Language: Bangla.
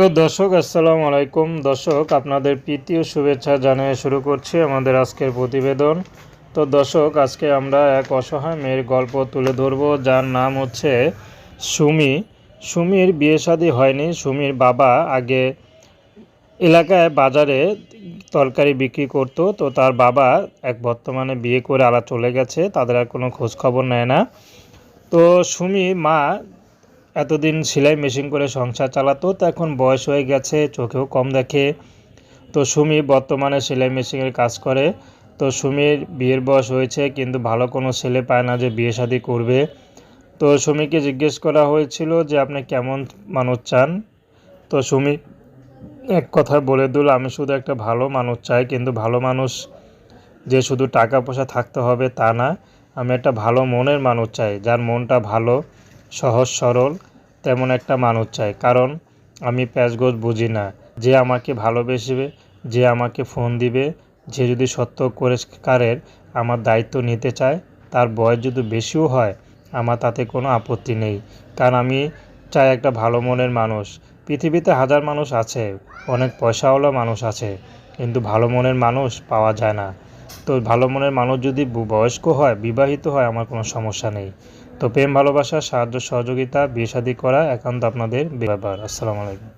দর্শক, আসসালামু আলাইকুম। দর্শক, আপনাদের প্রীতি ও শুভেচ্ছা জানিয়ে শুরু করছি আমাদের আজকের প্রতিবেদন। তো দর্শক, আজকে আমরা এক অসহায় মেয়ের গল্প তুলে ধরব, যার নাম হচ্ছে সুমি। সুমির বিয়ে শাদী হয়নি। সুমির বাবা আগে এলাকায় বাজারে তরকারি বিক্রি করতো। তো তার বাবা এক বর্তমানে বিয়ে করে আলা চলে গেছে। তাদের আর কোনো খোঁজ খবর নেয় না। তো সুমি মা এতদিন সেলাই মেশিন করে সংসার চালাতো, তো এখন বয়স হয়ে গেছে, চোখেও কম দেখে। তো সুমি বর্তমানে সেলাই মেশিনের কাজ করে। তো সুমির বিয়ের বয়স হয়েছে, কিন্তু ভালো কোনো ছেলে পায় না যে বিয়ে শাদি করবে। তো সুমিকে জিজ্ঞেস করা হয়েছিল যে, আপনি কেমন মানুষ চান? তো সুমি, এক কথায় বলে দিল, আমি শুধু একটা ভালো মানুষ চাই, কিন্তু ভালো মানুষ যে শুধু টাকা পয়সা থাকতে হবে তা না। আমি একটা ভালো মনের মানুষ চাই, যার মনটা ভালো। সহজ, সরল, তেমন একটা মানুষ চাই। কারণ আমি প্যাচগোজ বুঝি না। যে আমাকে ভালোবেসবে, যে আমাকে ফোন দিবে, যে যদি সত্য করে কারের আমার দায়িত্ব নিতে চায়, তার বয়স যদি বেশিও হয়, আমার তাতে কোনো আপত্তি নেই। কারণ আমি চাই একটা ভালো মনের মানুষ। পৃথিবীতে হাজার মানুষ আছে, অনেক পয়সাওয়ালা মানুষ আছে, কিন্তু ভালো মনের মানুষ পাওয়া যায় না। তো ভালো মনের মানুষ যদি বয়স্ক হয়, বিবাহিত হয়, আমার কোনো সমস্যা নেই। তো প্রেম, ভালোবাসা, সাহায্য, সহযোগিতা, বিয়ে করা একান্ত আপনাদের ব্যাপার। আসসালামু আলাইকুম।